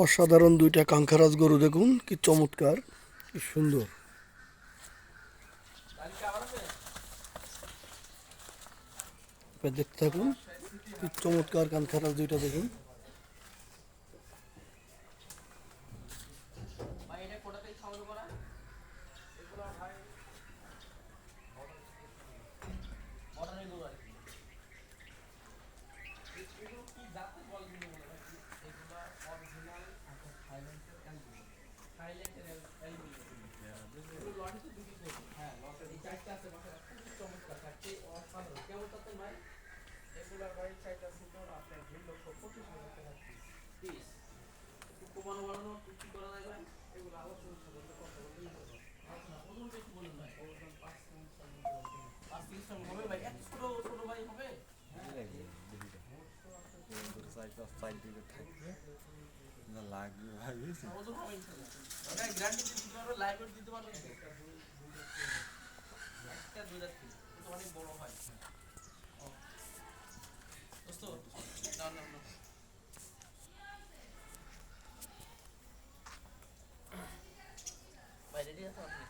অসাধারণ দুইটা কাঙ্খারাজ গরু দেখুন, কি চমৎকার, কি সুন্দর। দেখতে থাকুন, কি চমৎকার কাঙ্খারাজ দুইটা দেখুন। এগুলার ভাই চাইটা ছিল আপনার দুই লক্ষ পঁচিশ হাজার টাকা পিস কমানো করা যায় ভাই এগুলো আলোচনা বলুন ভাই হবে ভাই লাগবে ভাই ওজন হবে দিতে পারব লাইভ দিতে পারব videojuegos.